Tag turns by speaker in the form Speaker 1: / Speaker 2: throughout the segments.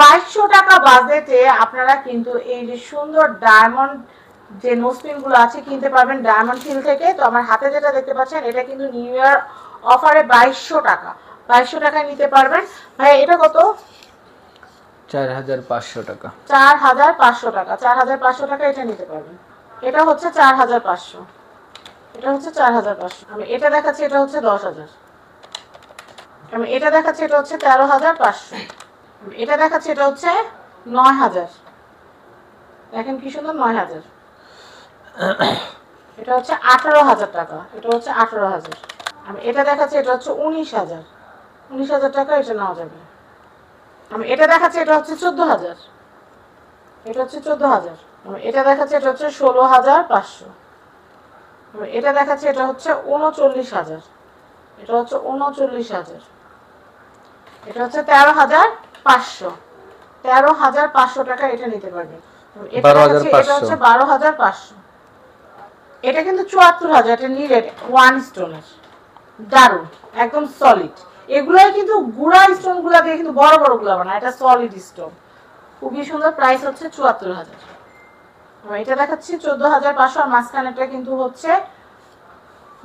Speaker 1: বাইশশো টাকা বাজেটে আপনারা কিন্তু এই যে সুন্দর ডায়মন্ড যে নোসপিনগুলো আছে কিনতে পারবেন ডায়মন্ড হিল থেকে। তো আমার হাতে যেটা দেখতে পাচ্ছেন এটা কিন্তু নিউ ইয়ার অফারে বাইশশো টাকা। বাইশশো টাকায় নিতে পারবেন। ভাই এটা কত?
Speaker 2: চার হাজার পাঁচশো টাকা।
Speaker 1: চার হাজার পাঁচশো টাকা। চার হাজার পাঁচশো টাকা এটা নিতে পারবেন। এটা হচ্ছে চার হাজার পাঁচশো। এটা হচ্ছে চার হাজার পাঁচশো। আমি এটা দেখাচ্ছি এটা হচ্ছে দশ হাজার। আমি এটা দেখাচ্ছি এটা হচ্ছে তেরো হাজার পাঁচশো। এটা দেখাচ্ছে এটা হচ্ছে নয় হাজার দেখেন কি সুন্দর নয় হাজার এটা হচ্ছে আঠারো হাজার টাকা এটা হচ্ছে আঠারো হাজার আমি এটা দেখাচ্ছি এটা হচ্ছে উনিশ হাজার উনিশ হাজার টাকা এটা নেওয়া যাবে আমি এটা দেখাচ্ছি এটা হচ্ছে চোদ্দ হাজার এটা হচ্ছে চোদ্দ হাজার এটা দেখাচ্ছি এটা হচ্ছে ষোলো হাজার পাঁচশো এটা দেখাচ্ছি এটা হচ্ছে উনচল্লিশ হাজার এটা হচ্ছে উনচল্লিশ হাজার এটা হচ্ছে তেরো হাজার পাঁচশো। তেরো হাজার পাঁচশো টাকা এটা নিতে পারবেন এটা
Speaker 2: 12,500
Speaker 1: দেখাচ্ছি, এটা হচ্ছে বারো হাজার পাঁচশো। এটা কিন্তু চুয়াত্তর হাজার এটা নিরেট ওয়ান স্টোনের দারুণ একদম সলিড এগুলোই কিন্তু গুড়া স্টোনগুলা দিয়ে কিন্তু বড় বড়গুলা বানায় এটা সলিড স্টোন খুবই সুন্দর প্রাইস হচ্ছে চুয়াত্তর হাজার। এটা দেখাচ্ছি চোদ্দ হাজার পাঁচশো আর মাঝখানেটা কিন্তু হচ্ছে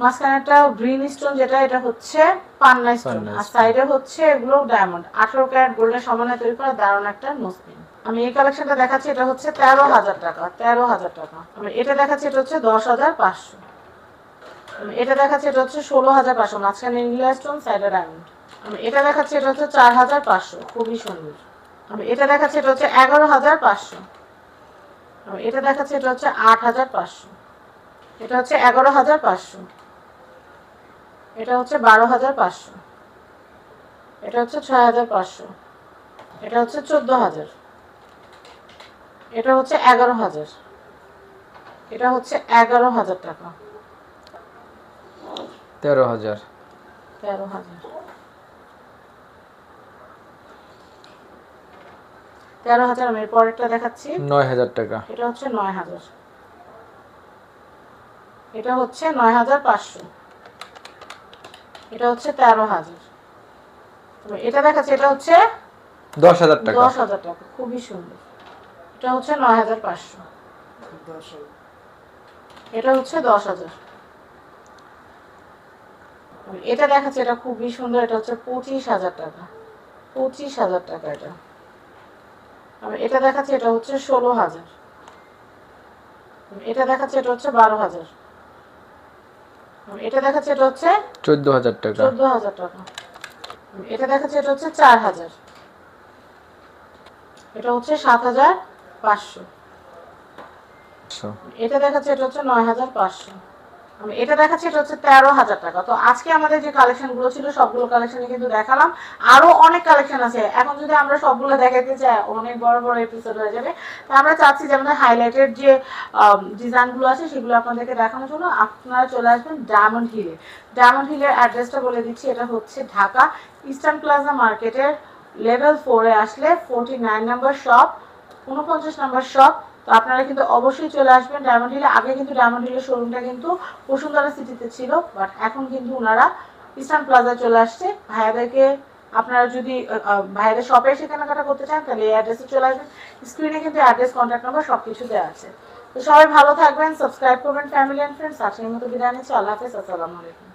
Speaker 1: মাঝখানেটা গ্রিন স্টোন যেটা এটা হচ্ছে পান্না স্টোন আর সাইডে হচ্ছে এগুলো ডায়মন্ড আঠারো ক্যারেট গোল্ডের সমানে তৈরি করা দারুণ একটা নোসপিন আমি এই কালেকশনটা দেখাচ্ছি এটা হচ্ছে তেরো হাজার টাকা তেরো হাজার টাকা। আমি এটা দেখাচ্ছি এটা হচ্ছে দশ হাজার পাঁচশো। এটা দেখাচ্ছি এটা হচ্ছে ষোলো হাজার পাঁচশো মাঝখানে ইংলিশ স্টোন সাইডে ডায়মন্ড আমি এটা দেখাচ্ছি এটা হচ্ছে চার হাজার পাঁচশো খুবই সুন্দর। আমি এটা দেখাচ্ছি এটা হচ্ছে এগারো হাজার পাঁচশো। এটা দেখাচ্ছি এটা হচ্ছে আট হাজার পাঁচশো। এটা হচ্ছে এগারো হাজার পাঁচশো। এটা হচ্ছে বারো হাজার পাঁচশো। এটা হচ্ছে ছয় হাজার পাঁচশো। এটা হচ্ছে চোদ্দ হাজার। এটা হচ্ছে এগারো হাজার। এটা হচ্ছে এগারো হাজার টাকা।
Speaker 2: তেরো হাজার।
Speaker 1: তেরো হাজার। তেরো হাজার আমি পরেরটা দেখাচ্ছি।
Speaker 2: নয় হাজার টাকা।
Speaker 1: এটা হচ্ছে নয় হাজার। এটা হচ্ছে নয় হাজার পাঁচশো। এটা হচ্ছে তেরো হাজার। এটা দেখাচ্ছে এটা হচ্ছে
Speaker 2: দশ হাজার টাকা।
Speaker 1: দশ হাজার টাকা খুবই সুন্দর। এটা হচ্ছে নয় হাজার পাঁচশো। এটা হচ্ছে দশ হাজার। এটা দেখাচ্ছে এটা খুবই সুন্দর এটা হচ্ছে পঁচিশ হাজার টাকা। পঁচিশ হাজার টাকা এটা। এটা দেখাচ্ছে এটা হচ্ছে ষোলো হাজার। এটা দেখাচ্ছে এটা হচ্ছে বারো হাজার। এটা দেখাচ্ছে এটা হচ্ছে
Speaker 2: চোদ্দ হাজার টাকা।
Speaker 1: চোদ্দ হাজার টাকা এটা দেখাচ্ছে এটা হচ্ছে চার হাজার এটা হচ্ছে সাত হাজার পাঁচশো এটা দেখাচ্ছে এটা হচ্ছে নয় হাজার পাঁচশো। এটা দেখাচ্ছি, এটা হচ্ছে তেরো হাজার টাকা। তো আজকে আমাদের যে কালেকশনগুলো ছিল, সবগুলো কালেকশন কিন্তু দেখালাম। আরও অনেক কালেকশন আছে। এখন যদি আমরা সবগুলো দেখাতে চাই, অনেক বড় বড় এপিসোড হয়ে যাবে। তো আমরা চাচ্ছি যে আমাদের হাইলাইটেড যে ডিজাইনগুলো আছে, সেগুলো আপনাদেরকে দেখানোর জন্য আপনারা চলে আসবেন ডায়মন্ড হিলে ডায়মন্ড হিলের অ্যাড্রেসটা বলে দিচ্ছি, এটা হচ্ছে ঢাকা ইস্টার্ন প্লাজা মার্কেটের লেভেল ফোরে আসলে ফোরটি নাইন নাম্বার শপ উনপঞ্চাশ নাম্বার শপ তো আপনারা কিন্তু অবশ্যই চলে আসবেন ডায়মন্ড হিলে আগে কিন্তু ডায়মন্ড হিলের শোরুমটা কিন্তু বসুন্ধরা সিটিতে ছিল বাট এখন কিন্তু ওনারা ইস্টার্ন প্লাজা চলে আসছে। ভাইয়াদেরকে আপনারা যদি ভাইয়াদের শপে এসে কেনাকাটা করতে চান, তাহলে এই অ্যাড্রেসে চলে আসবেন। স্ক্রিনে কিন্তু অ্যাড্রেস কন্ট্যাক্ট নাম্বার সব কিছু দেওয়া আছে। তো সবাই ভালো থাকবেন সাবস্ক্রাইব করবেন ফ্যামিলি অ্যান্ড ফ্রেন্ডস আজকের মতো বিদায় নিচ্ছি। আল্লাহ হাফেজ, আসসালামু আলাইকুম।